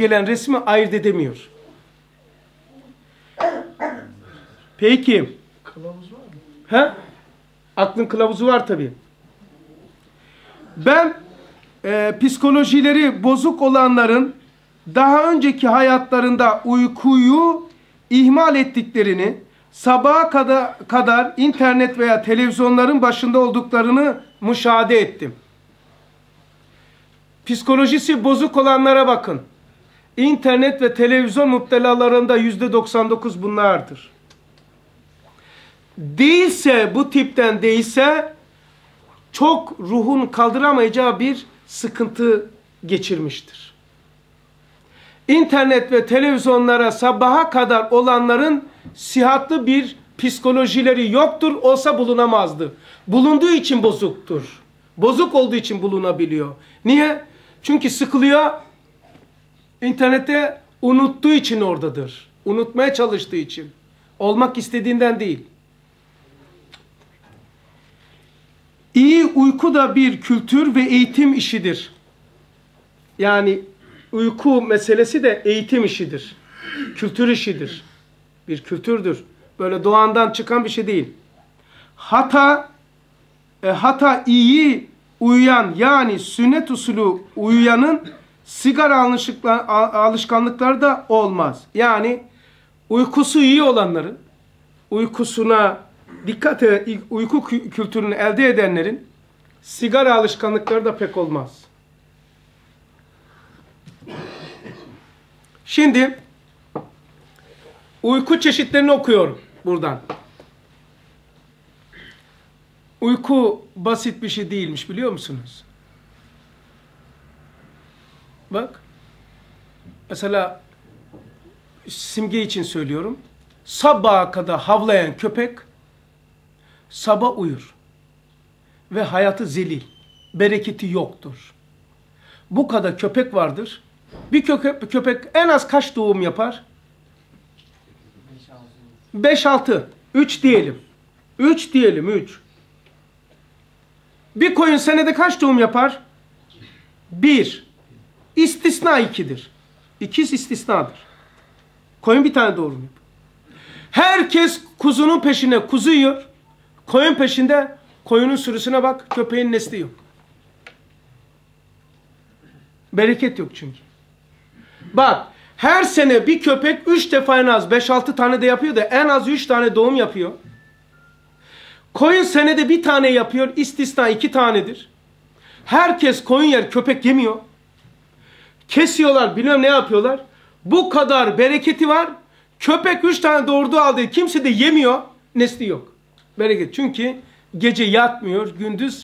gelen resmi ayırt edemiyor. Peki. Kılavuz var mı? He? Aklın kılavuzu var tabi. Ben e, psikolojileri bozuk olanların daha önceki hayatlarında uykuyu ihmal ettiklerini, sabaha kadar, kadar internet veya televizyonların başında olduklarını müşahede ettim. Psikolojisi bozuk olanlara bakın. İnternet ve televizyon müptelalarında yüzde 99 bunlardır. Değilse bu tipten değilse çok ruhun kaldıramayacağı bir sıkıntı geçirmiştir. İnternet ve televizyonlara sabaha kadar olanların sihatlı bir psikolojileri yoktur, olsa bulunamazdı. Bulunduğu için bozuktur. Bozuk olduğu için bulunabiliyor. Niye? Çünkü sıkılıyor, internette unuttuğu için oradadır. Unutmaya çalıştığı için. Olmak istediğinden değil. İyi uyku da bir kültür ve eğitim işidir. Yani uyku meselesi de eğitim işidir. Kültür işidir. Bir kültürdür. Böyle doğandan çıkan bir şey değil. Hata e, hata iyi uyuyan yani sünnet usulü uyuyanın sigara alışkanlıkları da olmaz. Yani uykusu iyi olanların uykusuna dikkat eden, uyku kü- kültürünü elde edenlerin sigara alışkanlıkları da pek olmaz. Şimdi uyku çeşitlerini okuyorum buradan. Uyku basit bir şey değilmiş biliyor musunuz? Bak. Mesela simge için söylüyorum. Sabaha kadar havlayan köpek sabah uyur. Ve hayatı zelil. Bereketi yoktur. Bu kadar köpek vardır. Bir köpek, köpek en az kaç doğum yapar? 5-6. 3 diyelim. 3 diyelim 3. Bir koyun senede kaç doğum yapar? 1. İstisna 2'dir. İkiz istisnadır. Koyun bir tane doğum yapar. Herkes kuzunun peşine kuzu yiyor. Koyun peşinde koyunun sürüsüne bak köpeğin nesli yok. Bereket yok çünkü. Bak her sene bir köpek 3 defa en az 5-6 tane de yapıyor da en az 3 tane doğum yapıyor. Koyun senede bir tane yapıyor istisna 2 tanedir. Herkes koyun yer köpek yemiyor. Kesiyorlar bilmem ne yapıyorlar. Bu kadar bereketi var. Köpek 3 tane doğurduğu halde kimse de yemiyor. Nesli yok. Bereket. Çünkü gece yatmıyor, gündüz